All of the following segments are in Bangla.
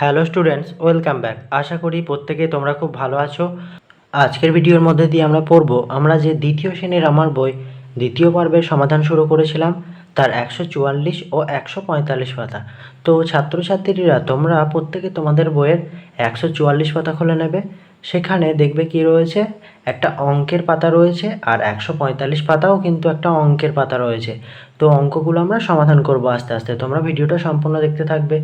Hello students, welcome back. আশা করি প্রত্যেকে তোমরা খুব ভালো আছো। আজকের ভিডিওর মধ্যে দিয়ে আমরা পড়ব, আমরা যে দ্বিতীয় শ্রেণির আমার বই, দ্বিতীয় পর্বের সমাধান শুরু করেছিলাম, তার একশো চুয়াল্লিশ ও একশো পঁয়তাল্লিশ পাতা। তো ছাত্রছাত্রীরা, তোমরা প্রত্যেকে তোমাদের বইয়ের একশো চুয়াল্লিশ পাতা খুলে নেবে। সেখানে দেখবে কি রয়েছে? একটা অঙ্কের পাতা রয়েছে আর একশো পঁয়তাল্লিশ পাতাও কিন্তু একটা অঙ্কের পাতা রয়েছে। তো অঙ্কগুলো আমরা সমাধান করব আস্তে আস্তে। তোমরা ভিডিওটা সম্পূর্ণ দেখতে থাকবে।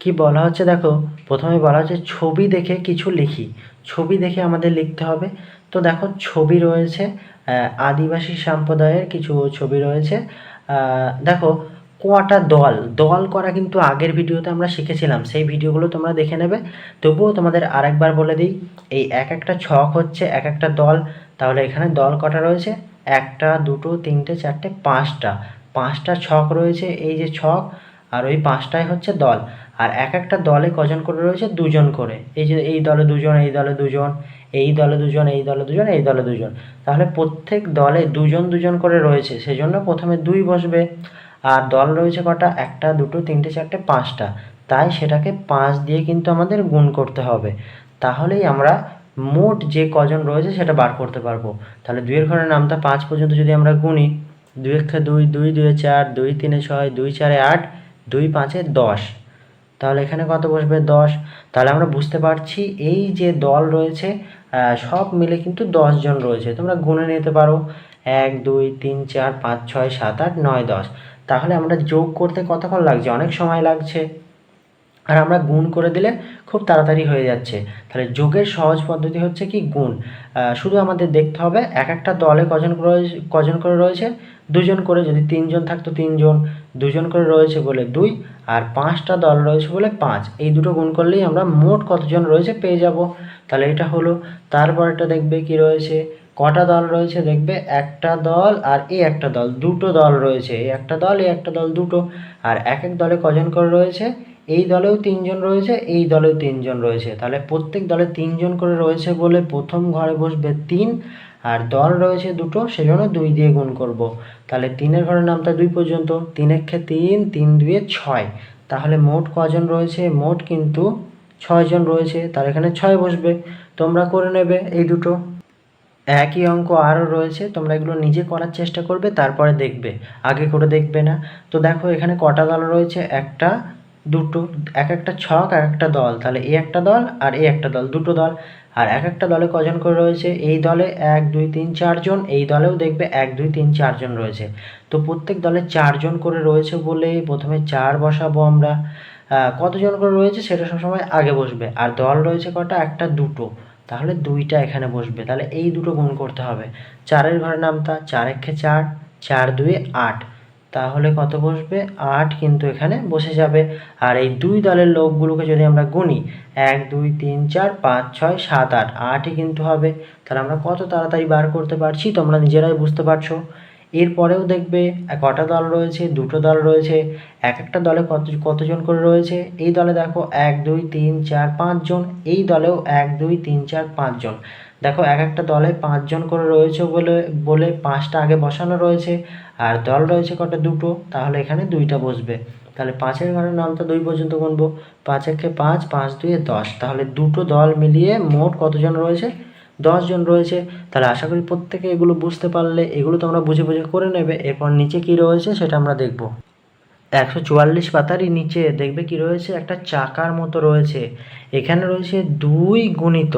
কি বলা হচ্ছে দেখো? প্রথমে বলা হচ্ছে ছবি দেখে কিছু লিখি। ছবি দেখে আমাদের লিখতে হবে। তো দেখো, ছবি রয়েছে আদিবাসী সম্প্রদায়ের কিছু ছবি রয়েছে। দেখো, কটা দল? দল করা কিন্তু আগের ভিডিওতে আমরা শিখেছিলাম। সেই ভিডিওগুলো তোমরা দেখে নেবে। তবুও তোমাদের আরেকবার বলে দিই, এই এক একটা ছক হচ্ছে এক একটা দল। তাহলে এখানে দল কটা রয়েছে? একটা, দুটো, তিনটে, চারটে, পাঁচটা। পাঁচটা ছক রয়েছে। এই যে ছক আর ওই পাঁচটাই হচ্ছে দল। আর এক একটা দলে কজন করে রয়েছে? দুজন করে। এই যে এই দলে দুজন, এই দলে দুজন, এই দলে দুজন, এই দলে দুজন, এই দলে দুজন। তাহলে প্রত্যেক দলে দুজন দুজন করে রয়েছে, সেজন্য প্রথমে দুই বসবে। আর দল রয়েছে কটা? একটা, দুটো, তিনটে, চারটে, পাঁচটা। তাই সেটাকে পাঁচ দিয়ে কিন্তু আমাদের গুণ করতে হবে। তাহলেই আমরা মোট যে কজন রয়েছে সেটা বার করতে পারব। তাহলে দুইয়ের ঘরের নামটা পাঁচ পর্যন্ত যদি আমরা গুনি, দুই একে দুই দুই দুয়ে চার, দুই, তিনে ছয়, দুই, চারে আট দুই পাঁচে দশ। তাহলে এখানে কত বসবে? দশ। তাহলে আমরা বুঝতে পারছি এই যে দল রয়েছে সব মিলে কিন্তু জন রয়েছে। তোমরা গুনে নিতে পারো। এক, দুই, তিন, চার, পাঁচ, ছয়, সাত, আট, নয়, দশ। তাহলে আমরা যোগ করতে কতক্ষণ লাগছে? অনেক সময় লাগছে। আর আমরা গুণ করে দিলে খুব তাড়াতাড়ি হয়ে যাচ্ছে। তাহলে যোগের সহজ পদ্ধতি হচ্ছে কি? গুণ। শুধু আমাদের দেখতে হবে এক একটা দলে কজন কজন করে রয়েছে? দুজন করে যদি তিনজন থাকতো, তিনজন, দুজন করে রয়েছে বলে দুই আর পাঁচটা দল রয়েছে বলে পাঁচ। এই দুটো গুণ করলেই আমরা মোট কতজন রয়েছে পেয়ে যাব। তাহলে এটা হলো, তারপরটা দেখবে কি রয়েছে? কটা দল রয়েছে দেখবে? একটা দল আর এই একটা দল, দুটো দল রয়েছে। এই একটা দল এই একটা দল, দুটো। আর এক এক দলে কজন করে রয়েছে? এই দলেও তিনজন রয়েছে, এই দলেও তিনজন রয়েছে। তাহলে প্রত্যেক দলে তিনজন করে রয়েছে বলে প্রথম ঘরে বসবে তিন আর দল রয়েছে দুটো, সেজন্য দুই দিয়ে গুণ করব। তাহলে তিনের ঘরের নামটা দুই পর্যন্ত তিন একে তিন তিন দুয়ে ছয়। তাহলে মোট কজন রয়েছে? মোট কিন্তু ছয়জন রয়েছে তার এখানে ছয় বসবে। তোমরা করে নেবে এই দুটো। একই অঙ্ক আরও রয়েছে, তোমরা এগুলো নিজে করার চেষ্টা করবে, তারপরে দেখবে। আগে করে দেখবে না। তো দেখো এখানে কটা দল রয়েছে? একটা দুটো, এক একটা ছক এক একটা দল। তাহলে এই একটা দল আর এই একটা দল, দুটো দল। আর এক একটা দলে কজন করে রয়েছে? এই দলে এক, দুই, তিন চারজন এই দলেও দেখবে এক, দুই, তিন চারজন রয়েছে। তো প্রত্যেক দলে চারজন করে রয়েছে বলে প্রথমে চার বসাবো আমরা। কতজন করে রয়েছে সেটা সবসময় আগে বসবে। আর দল রয়েছে কটা? একটা, দুটো। তাহলে দুইটা এখানে বসবে। তাহলে এই দুটো গুণ করতে হবে। চারের ঘরের নামটা চার একে চার চার দুয়ে আট। তাহলে কত বসবে? আট কিন্তু এখানে বসে যাবে। আর এই দুই দলের লোকগুলোকে যদি আমরা গুনি, এক, দুই, তিন, চার, পাঁচ, ছয়, সাত, আট, আটই কিন্তু হবে। তাহলে আমরা কত তাড়াতাড়ি বার করতে পারছি? তোমরা নিজেরাই বুঝতে পারছ। এরপরেও দেখবে কটা দল রয়েছে, দুটো দল রয়েছে, এক একটা দলে কত, কতজন করে রয়েছে? এই দলে দেখো, এক, দুই, তিন, চার, পাঁচজন। এই দলেও এক, দুই, তিন, চার, পাঁচজন। দেখো, এক একটা দলে পাঁচজন করে রয়েছে বলে বলে পাঁচটা আগে বসানো রয়েছে আর দল রয়েছে কটা, দুটো, তাহলে এখানে দুইটা বসবে। তাহলে পাঁচের ঘরের নামটা দুই পর্যন্ত গুনবো। পাঁচ একে পাঁচ পাঁচ দুয়ে দশ। তাহলে দুটো দল মিলিয়ে মোট কতজন রয়েছে? দশ জন রয়েছে। তাহলে আশা করি প্রত্যেকে এগুলো বুঝতে পারলে, এগুলো তোমরা বুঝে বুঝে করে নেবে। এরপর নিচে কি রয়েছে সেটা আমরা দেখব। একশো চুয়াল্লিশ পাতারই নিচে দেখবে কি রয়েছে? একটা চাকার মতো রয়েছে। এখানে রয়েছে দুই গুণিত।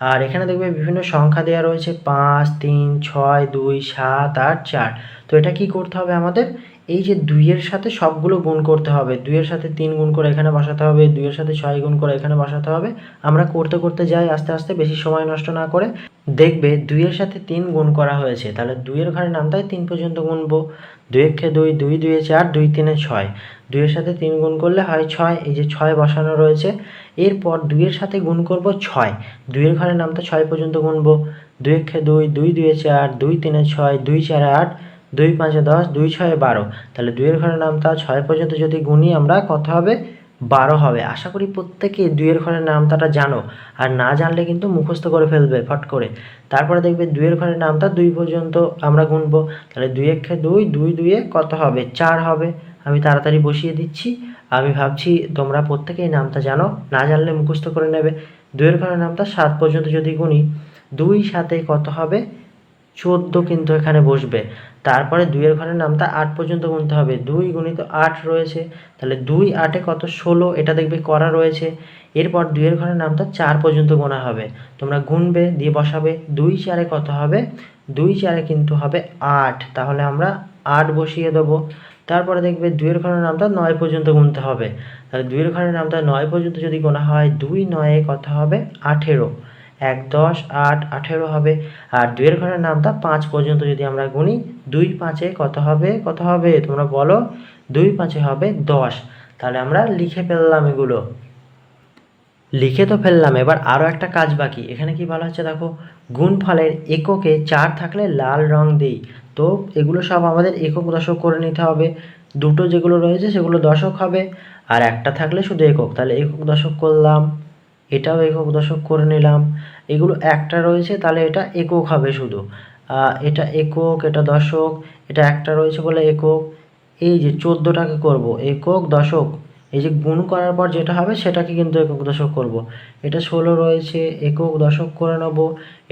আর এখানে দেখবে বিভিন্ন সংখ্যা দেওয়া রয়েছে, পাঁচ, তিন, ছয়, দুই, সাত, আট, চার। তো এটা কি করতে হবে আমাদের? এই যে দুইয়ের সাথে সবগুলো গুণ করতে হবে। দুইয়ের সাথে তিন গুণ করে এখানে বসাতে হবে, দুইয়ের সাথে ছয় গুণ করে এখানে বসাতে হবে। আমরা করতে করতে যাই আস্তে আস্তে, বেশি সময় নষ্ট না করে। দেখবে দুইয়ের সাথে তিন গুণ করা হয়েছে। তাহলে দুইয়ের ঘরে নামটাই তিন পর্যন্ত গুনবো। দুই একে দুই দুই দুয়ে চার, দুই, তিনে ছয়। দুইয়ের সাথে তিন গুণ করলে হয় ছয়। এই যে ছয় বসানো রয়েছে এরপর দুইয়ের সাথে গুণ করব ছয়। দুইয়ের ঘরে নামটা ছয় পর্যন্ত গুনবো। দুই একে দুই দুই দুয়ে চার, দুই, তিনে ছয়, দুই, চারে আট, দুই, পাঁচে দশ, দুই, ছয়ে বারো। তাহলে দুইয়ের ঘরে নামটা ছয় পর্যন্ত যদি গুনি আমরা, কত হবে? বারো হবে। আশা করি প্রত্যেকে দুইয়ের ঘরের নামতাটা জানো। আর না জানলে কিন্তু মুখস্থ করে ফেলবে ফট করে। তারপরে দেখবে দুইয়ের ঘরের নামটা দুই পর্যন্ত আমরা গুনবো। তাহলে দুই একে দুই দুই, দুইয়ে কত হবে? চার হবে। আমি তাড়াতাড়ি বসিয়ে দিচ্ছি। আমি ভাবছি তোমরা প্রত্যেকেই নামটা জানো, না জানলে মুখস্থ করে নেবে। দুয়ের ঘরের নামটা সাত পর্যন্ত যদি গুনি, দুই সাথে কত হবে? চোদ্দ কিন্তু এখানে বসবে। তারপরে দুইয়ের ঘরের নামটা আট পর্যন্ত গুনতে হবে। দুই গুণিত আট রয়েছে, তাহলে দুই আটে কত? ষোলো, এটা দেখবে করা রয়েছে। এরপর দুইয়ের ঘরের নামটা চার পর্যন্ত গোনা হবে। তোমরা গুনবে, দিয়ে বসাবে। দুই চারে কত হবে? দুই চারে কিন্তু হবে আট। তাহলে আমরা আট বসিয়ে দেবো। তারপরে দেখবে দুইয়ের ঘরের নামটা নয় পর্যন্ত গুনতে হবে। তাহলে দুইয়ের ঘরের নামটা নয় পর্যন্ত যদি গোনা হয়, দুই নয়ে কত হবে আঠেরো। এক, দশ, আট, আঠেরো হবে। আর দুইয়ের ঘরের নামটা পাঁচ পর্যন্ত যদি আমরা গুনি, দুই পাঁচে কত হবে কত হবে? তোমরা বলো, দুই পাঁচে হবে দশ। তাহলে আমরা লিখে ফেললাম এগুলো। লিখে তো ফেললাম, এবার আরও একটা কাজ বাকি। এখানে কি বলা হচ্ছে দেখো গুণফলের এককে চার থাকলে লাল রং দেই। তো এগুলো সব আমাদের একক দশক করে নিতে হবে। দুটো যেগুলো রয়েছে সেগুলো দশক হবে আর একটা থাকলে শুধু একক। তাহলে একক দশক করলাম, এটাও একক দশক করে নিলাম। এগুলো একটা রয়েছে, তাহলে এটা একক হবে শুধু। এটা একক, এটা দশক, এটা একটা রয়েছে বলে একক। এই যে চোদ্দোটাকে করব, একক দশক। এই যে গুণ করার পর যেটা হবে সেটাকে কিন্তু একক দশক করব। এটা ষোলো রয়েছে, একক দশক করে নেব।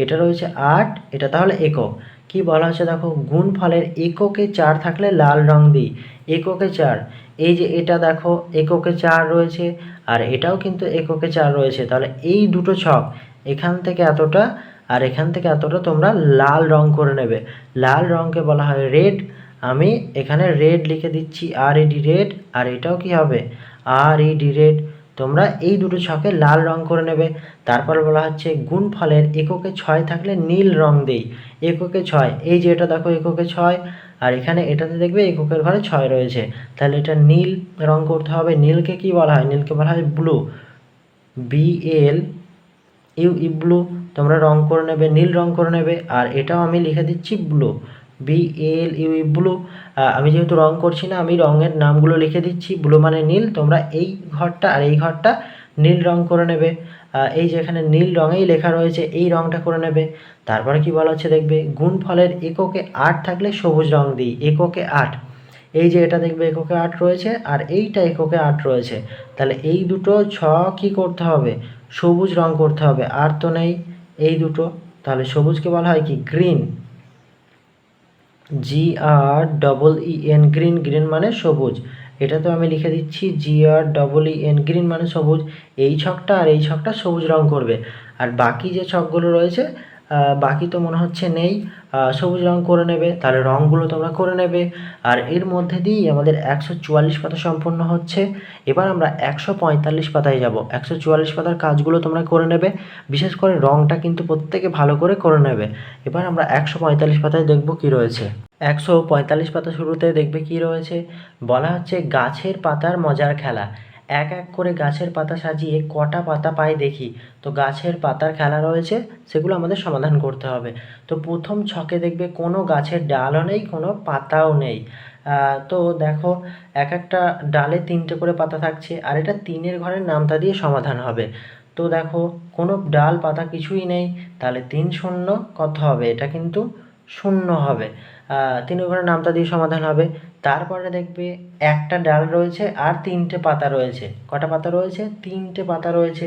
এটা রয়েছে আট, এটা তাহলে একক। কি বলা হচ্ছে দেখো? গুণ ফলের এককে চার থাকলে লাল রং দিই। এককে চার। এই যে এটা দেখো, এককে চার রয়েছে, আর এটাও কিন্তু এককে চার রয়েছে। তাহলে এই দুটো ছক এখান থেকে এতটা, আর এখান থেকে এতটা তোমরা লাল রং করে নেবে। লাল রংকে বলা হয় রেড। আমি এখানে রেড লিখে দিচ্ছি, আর ইডি রেড, আর এটাও কি হবে? R E D red. তোমরা এই দুটো ছকে লাল রং করে নেবে। তারপর বলা হচ্ছে গুণফলের এককে ছয় থাকলে নীল রং দেই। এককে ছয়, এই যে এটা দেখো এককে ছয়, আর এখানে এটাতে দেখবে এককের ঘরে ছয় রয়েছে। তাহলে এটা নীল রং করতে হবে। নীলকে কি বলা হয়? নীলকে বলা হয় blue B L U E blue তোমরা রং করে নেবে, নীল রং করে নেবে, আর এটাও আমি লিখে দিচ্ছি blue B L U blue আমি যেহেতু রং করছি না, আমি রঙের নামগুলো লিখে দিচ্ছি ব্লু মানে নীল। তোমরা এই ঘরটা আর এই ঘরটা নীল রং করে নেবে। এই যে এখানে নীল রঙেই লেখা রয়েছে, এই রংটা করে নেবে। তারপরে কি বলা হচ্ছে দেখবে গুণফলের এককে আট থাকলে সবুজ রং দিই, এককে আট। এই যে এটা দেখবে এককে আট রয়েছে, আর এইটা এককে আট রয়েছে। তাহলে এই দুটো ছ কি করতে হবে? সবুজ রং করতে হবে, আর তো নেই। এই দুটো, তাহলে সবুজকে বলা হয় কি? Green G R double E N green green মানে সবুজ। এটা তো আমি লিখে দিচ্ছি G R double E N green মানে সবুজ। এই ছকটা আর এই ছকটা সবুজ রং করবে। আর বাকি যে ছকগুলো রয়েছে বাকি তো মনে হচ্ছে নেই। সবুজ রং করে নেবে, তাহলে রঙগুলো তোমরা করে নেবে। আর এর মধ্যে দিয়েই আমাদের একশো চুয়াল্লিশ পাতা সম্পূর্ণ হচ্ছে। এবার আমরা একশো পঁয়তাল্লিশ পাতায় যাব। একশো চুয়াল্লিশ পাতার কাজগুলো তোমরা করে নেবে। বিশেষ করে রঙটা কিন্তু প্রত্যেকে ভালো করে করে নেবে। এবার আমরা একশো পঁয়তাল্লিশ পাতায় দেখব কি রয়েছে। একশো পঁয়তাল্লিশ পাতা শুরুতে দেখবে কি রয়েছে? বলা হচ্ছে গাছের পাতার মজার খেলা। এক এক করে গাছের পাতা সাজিয়ে কটা পাতা পাই দেখি। তো গাছের পাতার খেলা রয়েছে, সেগুলো আমাদের সমাধান করতে হবে। তো প্রথম ছকে দেখবে কোনো গাছের ডালও নেই, কোনো পাতাও নেই। তো দেখো, এক একটা ডালে তিনটে করে পাতা থাকছে, আর এটা তিনের ঘরের নামতা দিয়ে সমাধান হবে। তো দেখো, কোনো ডাল পাতা কিছুই নেই, তাহলে তিন শূন্য কত হবে? এটা কিন্তু শূন্য হবে। তিন ঘরের নামতা দিয়ে সমাধান হবে। তারপরে দেখবে একটা ডাল রয়েছে আর তিনটে পাতা রয়েছে। কটা পাতা রয়েছে? তিনটে পাতা রয়েছে।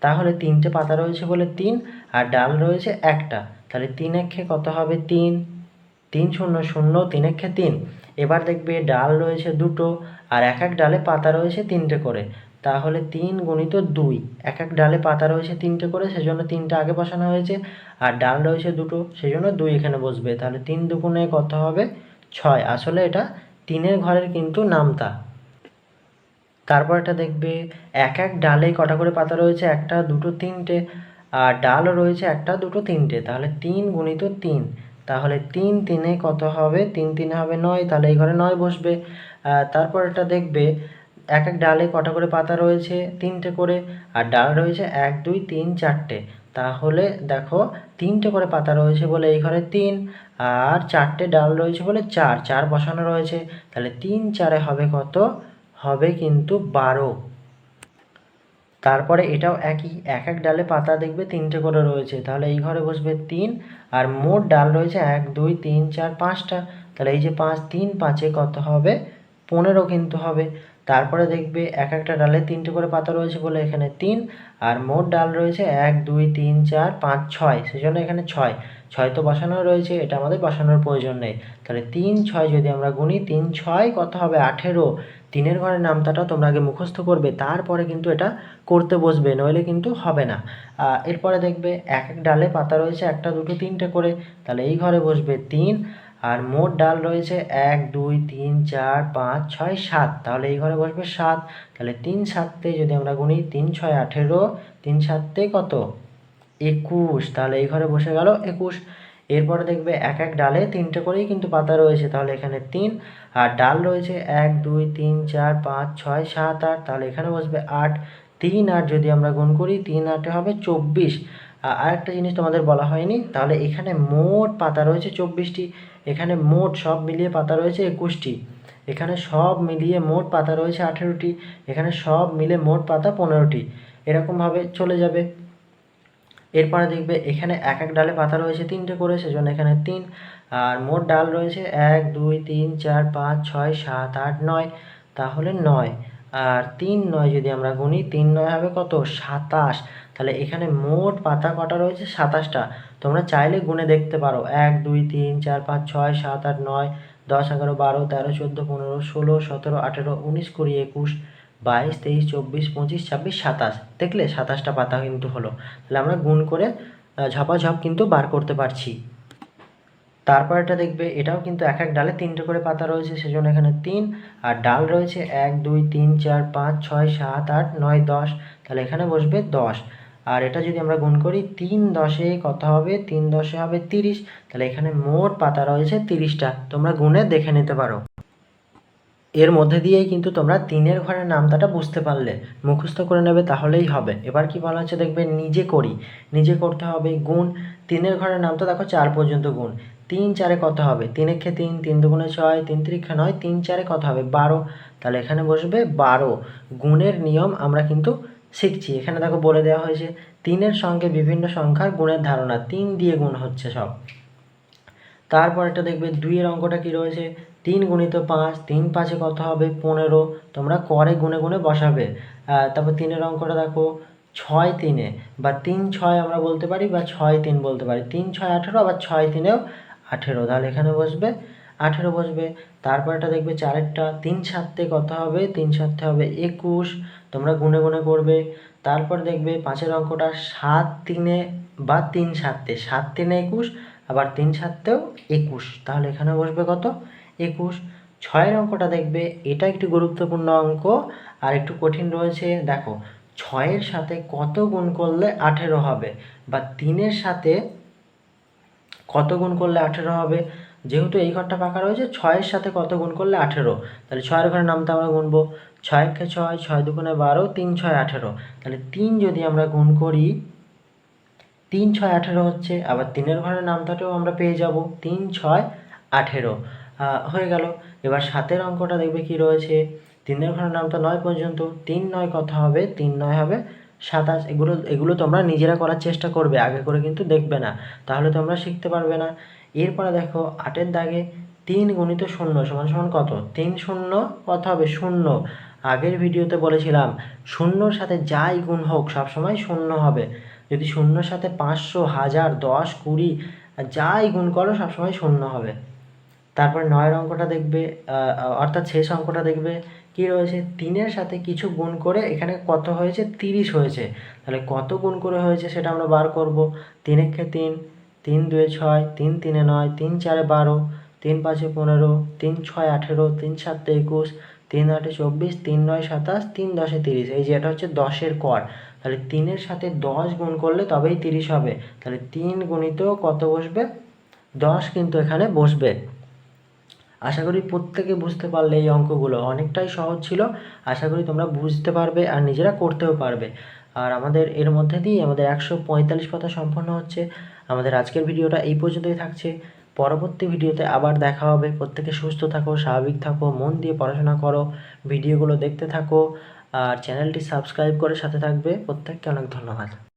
তাহলে তিনটে পাতা রয়েছে বলে তিন আর ডাল রয়েছে একটা। তাহলে তিন একে কত হবে? তিন। তিন শূন্য শূন্য, তিন একে তিন। এবার দেখবে ডাল রয়েছে দুটো আর এক এক ডালে পাতা রয়েছে তিনটে করে। তাহলে তিন গুণিত দুই। এক এক ডালে পাতা রয়েছে তিনটে করে, সেজন্য তিনটে আগে বসানো হয়েছে। আর ডাল রয়েছে দুটো, সেজন্য দুই এখানে বসবে। তাহলে তিন দুগুণে কত হবে? ছয়। আসলে এটা তিনের ঘরের কিন্তু নামতা। তারপর এটা দেখবে, এক এক ডালে কটা করে পাতা রয়েছে? একটা, দুটো, তিনটে। আর ডালও রয়েছে একটা, দুটো, তিনটে। তাহলে তিন গুণিত তিন। তাহলে তিন তিনে কত হবে? তিন তিনে হবে নয়। তাহলে এই ঘরে নয় বসবে। তারপর এটা দেখবে এক এক ডালে কটা করে পাতা রয়েছে? তিনটে করে। আর ডাল রয়েছে এক, দুই, তিন, চারটে। তাহলে দেখো, তিনটে করে পাতা রয়েছে বলে এই ঘরে তিন। আর চারটে ডাল রয়েছে বলে চার। চার বসানো রয়েছে। তাহলে তিন চারে হবে কত? হবে কিন্তু বারো। তারপরে এটাও একই। এক এক ডালে পাতা দেখবে তিনটে করে রয়েছে। তাহলে এই ঘরে বসবে তিন। আর মোট ডাল রয়েছে এক, দুই, তিন, চার, পাঁচটা। তাহলে এই যে পাঁচ, তিন, পাঁচে কত হবে? পনেরো কিন্তু হবে। তারপরে দেখবে এক একটা ডালে তিনটে করে পাতা রয়েছে বলে এখানে তিন, আর মোট ডাল রয়েছে এক, দুই, তিন, চার, পাঁচ, ছয়, সেজন্য এখানে ছয়। ছয় তো বসানো রয়েছে, এটা আমাদের বসানোর প্রয়োজন নেই। তাহলে তিন, ছয় যদি আমরা গুনি, তিন, ছয় কত হবে? আঠেরো। তিনের ঘরের নামতাটা তোমরা আগে মুখস্থ করবে, তারপরে কিন্তু এটা করতে বসবে, নইলে কিন্তু হবে না। এরপরে দেখবে এক এক ডালে পাতা রয়েছে একটা, দুটো, তিনটে করে, তাহলে এই ঘরে বসবে তিন আর মোট ডাল রয়েছে এক, দুই, তিন, চার, পাঁচ, ছয়, সাত। তাহলে এই ঘরে বসবে সাত। তাহলে তিন সাততে যদি আমরা গুনি তিন, ছয়, আঠেরো, তিন সাততে কত? একুশ। তাহলে এই ঘরে বসে গেল একুশ। এরপরে দেখবে এক এক ডালে তিনটে করেই কিন্তু পাতা রয়েছে। তাহলে এখানে তিন। আর ডাল রয়েছে এক, দুই, তিন, চার, পাঁচ, ছয়, সাত, আট। তাহলে এখানে বসবে আট। তিন আট যদি আমরা গুণ করি তিন, আটে হবে চব্বিশ। আর একটা জিনিস তোমাদের বলা হয়নি, তাহলে এখানে মোট পাতা রয়েছে চব্বিশটি, এখানে মোট সব মিলিয়ে পাতা রয়েছে একুশটি, এখানে সব মিলিয়ে মোট পাতা রয়েছে আঠেরোটি, এখানে সব মিলে মোট পাতা পনেরোটি, এরকমভাবে চলে যাবে। এরপরে দেখবে এখানে এক এক ডালে পাতা রয়েছে তিনটে করে, সেজন্য এখানে তিন, আর মোট ডাল রয়েছে এক, দুই, তিন, চার, পাঁচ, ছয়, সাত, আট, নয়, তাহলে নয়, আর তিন নয় যদি আমরা গুনি, তিন নয় হবে কত? সাতাশ তাহলে এখানে মোট পাতা কটা রয়েছে? সাতাশটা। তোমরা চাইলে গুনে দেখতে পারো। এক, দুই, তিন, চার, পাঁচ, ছয়, সাত, আট, নয়, দশ, এগারো, বারো, তেরো, চোদ্দ, পনেরো, ষোলো, সতেরো, আঠেরো, উনিশ, কুড়ি, একুশ, বাইশ, তেইশ, চব্বিশ, পঁচিশ, ছাব্বিশ, সাতাশ। দেখলে সাতাশটা পাতা কিন্তু হলো। তাহলে আমরা গুণ করে ঝপাঝপ কিন্তু বার করতে পারছি। তারপর এটা দেখবে, এটাও কিন্তু এক এক ডালে তিনটে করে পাতা রয়েছে, সেজন্য এখানে তিন। আর ডাল রয়েছে এক, দুই, তিন, চার, পাঁচ, ছয়, সাত, আট, নয়, দশ। তাহলে এখানে বসবে দশ। আর এটা যদি আমরা গুণ করি, তিন দশে কত হবে? তিন দশে হবে তিরিশ। তাহলে এখানে মোট পাতা রয়েছে তিরিশটা। তোমরা গুণে দেখে নিতে পারো। এর মধ্যে দিয়েই কিন্তু তোমরা তিনের ঘরের নামতাটা বুঝতে পারলে। মুখস্থ করে নেবে তাহলেই হবে। এবার কি বলা হচ্ছে দেখবে? নিজে করি। নিজে করতে হবে গুণ। তিনের ঘরের নামতা দেখো চার পর্যন্ত গুণ। তিন চারে কত হবে? তিন একে তিন তিন দুগুণে ছয়, তিন তিরিক্ষা নয়, তিন চারে কত হবে? বারো। তাহলে এখানে বসবে বারো। গুণের নিয়ম আমরা কিন্তু শিখছি। এখানে দেখো বলে দেওয়া হয়েছে, তিনের সঙ্গে বিভিন্ন সংখ্যার গুণের ধারণা, তিন দিয়ে গুণ হচ্ছে সব। তারপর এটা দেখবে, দুইয়ের অঙ্কটা কি রয়েছে? তিন গুণিত পাঁচ, তিন পাঁচে কত হবে? পনেরো। তোমরা করে গুণে গুণে বসাবে। তারপর তিনের অঙ্কটা দেখো, ছয় তিনে। বা তিন ছয় আমরা বলতে পারি বা ছয় তিন বলতে পারি। তিন ছয় আঠেরো, আবার ছয় তিনেও আঠেরো। তাহলে এখানে বসবে আঠেরো বসবে তারপর এটা দেখবে চারেরটা, তিন সাতে কত হবে, তিন সাতে হবে একুশ, তোমরা গুনে গুনে করবে। তারপর দেখবে পাঁচের অঙ্কটা সাত তিনে বা তিন সাতে, সাত তিনে একুশ, আবার তিন সাতেও একুশ, তাহলে এখানে বসবে কত? একুশ। ছয়ের অঙ্কটা দেখবে, এটা একটি গুরুত্বপূর্ণ অঙ্ক, আর একটু কঠিন রয়েছে, দেখো, ছয়ের সাথে কত গুণ করলে আঠেরো হবে, বা তিনের সাথে কত গুণ করলে আঠেরো হবে? যেহেতু এই ঘরটা ফাঁকা রয়েছে, ছয়ের সাথে কত গুণ করলে আঠেরো? তাহলে ছয়ের ঘরের নামটা আমরা গুনবো। ছয়কে ছয় ছয় দুগুণে বারো, তিন ছয় আঠেরো। তাহলে তিন যদি আমরা গুণ করি, তিন ছয় আঠেরো হচ্ছে, আবার তিনের ঘরের নামটাও আমরা পেয়ে যাব তিন ছয় আঠেরো। হয়ে গেল। এবার সাতের অঙ্কটা দেখবে কি রয়েছে? তিনের ঘরের নামটা নয় পর্যন্ত, তিন নয় কথা হবে? তিন নয় হবে সাতাশ। এগুলো এগুলো তোমরা নিজেরা করার চেষ্টা করবে, আগে করে কিন্তু দেখবে না। তাহলে তোমরা শিখতে পারবে না। এরপরে দেখো আটের দাগে তিন গুণিত শূন্য সমান সমান কত? তিন শূন্য, কত হবে? শূন্য। আগের ভিডিওতে বলেছিলাম, শূন্যর সাথে যাই গুণ হোক, সবসময় শূন্য হবে। যদি শূন্যর সাথে পাঁচশো, হাজার, দশ, কুড়ি যাই গুণ করো, সবসময় শূন্য হবে। তারপর নয়ের অঙ্কটা দেখবে অর্থাৎ শেষ অঙ্কটা দেখবে, কি রয়েছে? তিনের সাথে কিছু গুণ করে এখানে কত হয়েছে? তিরিশ হয়েছে। তাহলে কত গুণ করে হয়েছে সেটা আমরা বার করব। তিন একে তিন তিন দুয়ে ছয়, তিন তিনে নয়, তিন চারে বারো, তিন পাঁচে পনেরো, তিন ছয় আঠেরো, তিন সাতে একুশ, তিন আটে চব্বিশ, তিন নয় সাতাশ, তিন দশে তিরিশ। এই যে এটা হচ্ছে দশের কর। তাহলে তিনের সাথে দশ গুণ করলে তবেই তিরিশ হবে। তাহলে তিন গুণিত কত বসবে? দশ কিন্তু এখানে বসবে। আশা করি প্রত্যেকে বুঝতে পারলে এই অঙ্কগুলো। অনেকটাই সহজ ছিল। আশা করি তোমরা বুঝতে পারবে আর নিজেরা করতেও পারবে। আর আমাদের এর মধ্যে দিয়ে আমাদের একশো পঁয়তাল্লিশ পাতা সম্পন্ন হচ্ছে। আমাদের আজকের ভিডিওটা এই পর্যন্তই থাকছে। পরবর্তী ভিডিওতে আবার দেখা হবে। প্রত্যেকে সুস্থ থাকো, স্বাভাবিক থাকো, মন দিয়ে পড়াশোনা করো, ভিডিওগুলো দেখতে থাকো, আর চ্যানেলটি সাবস্ক্রাইব করে সাথে থাকবে। প্রত্যেককে অনেক ধন্যবাদ।